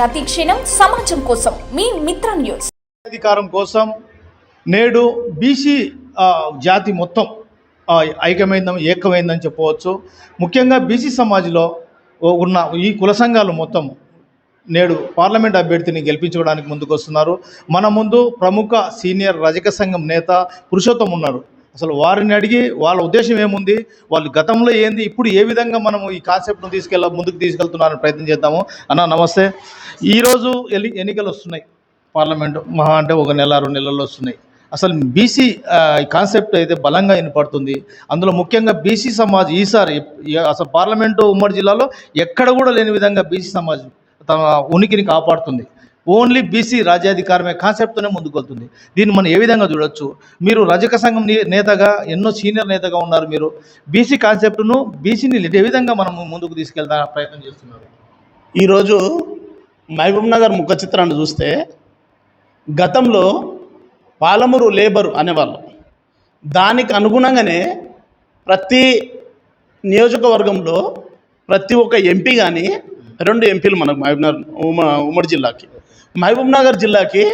ప్రతి క్షణం సమాజం కోసం మీ మిత్ర న్యూస్. అధికారం కోసం నేడు బీసీ జాతి మొత్తం ఐక్యమైందని ఏకమైందని చెప్పవచ్చు. ముఖ్యంగా బీసీ సమాజ్లో ఉన్న ఈ కుల సంఘాలు మొత్తం నేడు పార్లమెంట్ అభ్యర్థిని గెలిపించుకోవడానికి ముందుకు వస్తున్నారు మన ముందు ప్రముఖ సీనియర్ రజక సంఘం నేత పురుషోత్తం ఉన్నారు. అసలు వారిని అడిగి వాళ్ళ ఉద్దేశం ఏముంది? వాళ్ళు గతంలో ఏంది? ఇప్పుడు ఏ విధంగా మనము ఈ కాన్సెప్ట్ను తీసుకెళ్ళ ముందుకు తీసుకెళ్తున్నారని ప్రయత్నం చేద్దాము. అన్న నమస్తే. ఈరోజు ఎలి ఎన్నికలు వస్తున్నాయి. పార్లమెంట్ మహా అంటే ఒక నెల రెండు నెలల్లో వస్తున్నాయి. అసలు బీసీ కాన్సెప్ట్ అయితే బలంగా వినపడుతుంది. అందులో ముఖ్యంగా బీసీ సమాజ్ ఈసారి అసలు పార్లమెంటు ఉమ్మడి జిల్లాలో ఎక్కడ కూడా లేని విధంగా బీసీ సమాజ్ తమ ఉనికిని కాపాడుతుంది. ఓన్లీ బీసీ రాజ్యాధికారమే కాన్సెప్ట్తోనే ముందుకు వెళ్తుంది దీన్ని మనం ఏ విధంగా చూడొచ్చు? మీరు రజక సంఘం నేతగా ఎన్నో సీనియర్ నేతగా ఉన్నారు మీరు. బీసీ కాన్సెప్ట్ను బీసీని ఏ విధంగా మనం ముందుకు తీసుకెళ్తా ప్రయత్నం చేస్తున్నారు? ఈరోజు మహబూబ్ నగర్ ముఖ చిత్రాన్ని చూస్తే గతంలో పాలమూరు లేబరు అనేవాళ్ళు. దానికి అనుగుణంగానే ప్రతి నియోజకవర్గంలో ప్రతి ఒక్క ఎంపీ కానీ రెండు ఎంపీలు మనకు మహబూబ్ నగర్ ఉమ్మడి జిల్లాకి. మహబూబ్ నగర్ జిల్లాకి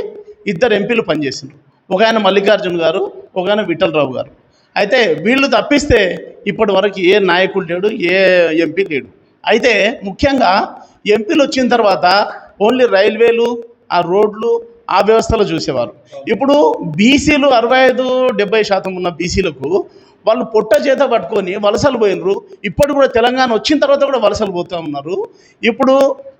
ఇద్దరు ఎంపీలు పనిచేసిండ్రు. ఒక ఆయన మల్లికార్జున్ గారు ఒక ఆయన విఠలరావు గారు. అయితే వీళ్ళు తప్పిస్తే ఇప్పటి వరకు ఏ నాయకుడు లేడు ఏ ఎంపీ లేడు. అయితే ముఖ్యంగా ఎంపీలు వచ్చిన తర్వాత ఓన్లీ రైల్వేలు ఆ రోడ్లు ఆ వ్యవస్థలో చూసేవారు. ఇప్పుడు బీసీలు అరవై ఐదు డెబ్బై శాతం ఉన్న బీసీలకు వాళ్ళు పొట్ట చేత పట్టుకొని వలసలు పోయినరు. ఇప్పుడు కూడా తెలంగాణ వచ్చిన తర్వాత కూడా వలసలు పోతూ ఉన్నారు. ఇప్పుడు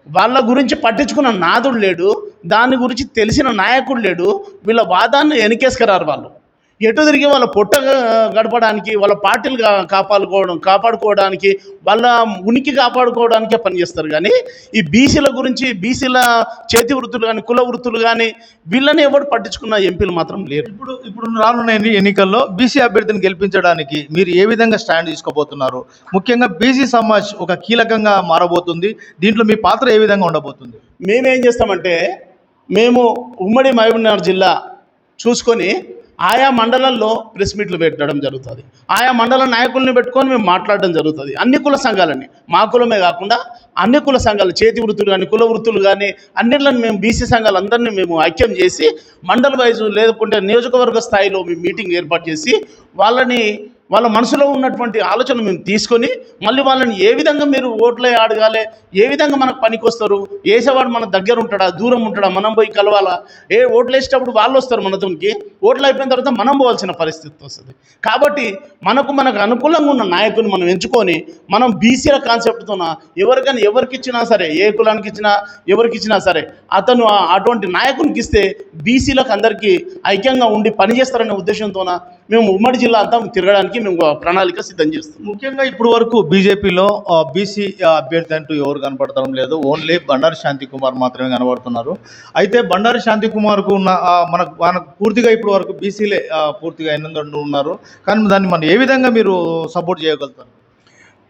వాళ్ళ గురించి పట్టించుకున్న నాదుడు లేడు దాని గురించి తెలిసిన నాయకుడు లేడు వీళ్ళ వాదాన్ని వెనకేసుకురారు వాళ్ళు. ఎటు తిరిగి వాళ్ళ పొట్ట గడపడానికి వాళ్ళ పార్టీలు కాపాడుకోవడం కాపాడుకోవడానికి వాళ్ళ ఉనికి కాపాడుకోవడానికే పనిచేస్తారు కానీ ఈ బీసీల గురించి బీసీల చేతి వృత్తులు కానీ కుల వృత్తులు కానీ వీళ్ళని ఎవరు పట్టించుకున్న ఎంపీలు మాత్రం లేరు. ఇప్పుడు ఇప్పుడు రానున్న ఎన్ని- ఎన్నికల్లో బీసీ అభ్యర్థిని గెలిపించడానికి మీరు ఏ విధంగా స్టాండ్ తీసుకోబోతున్నారు? ముఖ్యంగా బీసీ సమాజ్ ఒక కీలకంగా మారబోతుంది. దీంట్లో మీ పాత్ర ఏ విధంగా ఉండబోతుంది? మేమేం చేస్తామంటే మేము ఉమ్మడి మహబూబ్నగర్ జిల్లా చూసుకొని ఆయా మండలాల్లో ప్రెస్ మీట్లు పెట్టడం జరుగుతుంది. ఆయా మండల నాయకుల్ని పెట్టుకొని మేము మాట్లాడడం జరుగుతుంది. అన్ని కుల సంఘాలని మా కులమే కాకుండా అన్ని కుల సంఘాలు చేతి వృత్తులు కానీ కుల వృత్తులు కానీ అన్నిట్లను మేము బీసీ సంఘాలు అందరినీ మేము ఐక్యం చేసి మండల వైజు లేకుంటే నియోజకవర్గ స్థాయిలో మేము మీటింగ్ ఏర్పాటు చేసి వాళ్ళని వాళ్ళ మనసులో ఉన్నటువంటి ఆలోచన మేము తీసుకొని మళ్ళీ వాళ్ళని ఏ విధంగా మీరు ఓట్లే అడగాలి? ఏ విధంగా మనకు పనికొస్తారు? వేసేవాడు మన దగ్గర ఉంటాడా? దూరం ఉంటాడా? మనం పోయి కలవాలా? ఏ ఓట్లు వేసేటప్పుడు వాళ్ళు వస్తారు మనతోనికి ఓట్లు అయిపోయిన తర్వాత మనం పోవాల్సిన పరిస్థితి వస్తుంది. కాబట్టి మనకు మనకు అనుకూలంగా ఉన్న నాయకుని మనం ఎంచుకొని మనం బీసీల కాన్సెప్ట్తోన ఎవరికైనా ఎవరికి ఇచ్చినా సరే ఏ కులానికి ఇచ్చినా ఎవరికి ఇచ్చినా సరే అతను ఆ- అటువంటి నాయకునికి ఇస్తే బీసీలకు అందరికీ ఐక్యంగా ఉండి పనిచేస్తారనే ఉద్దేశంతోన మేము ఉమ్మడి జిల్లా అంతా తిరగడానికి మేము ప్రణాళిక సిద్ధం చేస్తాం ముఖ్యంగా ఇప్పుడు వరకు బీజేపీలో బీసీ అభ్యర్థి అంటూ ఎవరు కనపడటం లేదు. ఓన్లీ బండారు శాంతి కుమార్ మాత్రమే కనబడుతున్నారు. అయితే బండారు శాంతి కుమార్కు ఉన్న మనకు మనకు పూర్తిగా ఇప్పుడు వరకు బీసీలే పూర్తిగా ఎనిమిది ఉన్నారు. కానీ దాన్ని మనం ఏ విధంగా మీరు సపోర్ట్ చేయగలుగుతారు?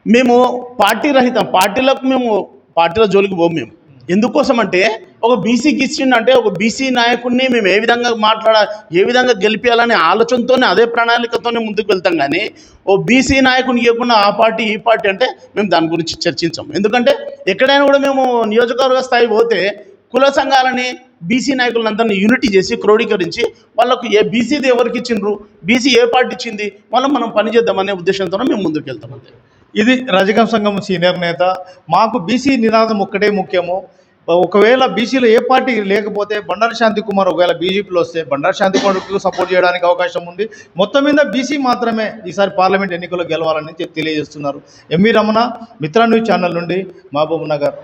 మేము పార్టీ రహితం పార్టీలకు మేము పార్టీల జోలికి పోము మేము. ఎందుకోసం అంటే ఒక బీసీకి ఇచ్చిండంటే ఒక బీసీ నాయకుడిని మేము ఏ విధంగా మాట్లాడ ఏ విధంగా గెలిపించాలనే ఆలోచనతోనే అదే ప్రణాళికతోనే ముందుకు వెళ్తాం కానీ ఓ బీసీ నాయకుని ఇవ్వకుండా ఆ పార్టీ ఈ పార్టీ అంటే మేము దాని గురించి చర్చించాం. ఎందుకంటే ఎక్కడైనా కూడా మేము నియోజకవర్గ స్థాయి పోతే కుల సంఘాలని బీసీ నాయకులందరినీ యూనిటీ చేసి క్రోడీకరించి వాళ్ళకు ఏ బీసీది ఎవరికి ఇచ్చిండ్రు బీసీ ఏ పార్టీ ఇచ్చింది వాళ్ళం మనం పనిచేద్దామనే ఉద్దేశంతో మేము ముందుకు వెళ్తాం అంతే. ఇది రజకం సంఘం సీనియర్ నేత. మాకు బీసీ నినాదం ఒక్కటే ముఖ్యము. ఒకవేళ బీసీలో ఏ పార్టీ లేకపోతే బండారు శాంతి కుమార్ ఒకవేళ బీజేపీలో వస్తే బండారు శాంతి కుమార్కు సపోర్ట్ చేయడానికి అవకాశం ఉంది. మొత్తం మీద బీసీ మాత్రమే ఈసారి పార్లమెంట్ ఎన్నికల్లో గెలవాలని తెలియజేస్తున్నారు. MV Ramana Mitra news channel నుండి మహబూబ్ నగర్.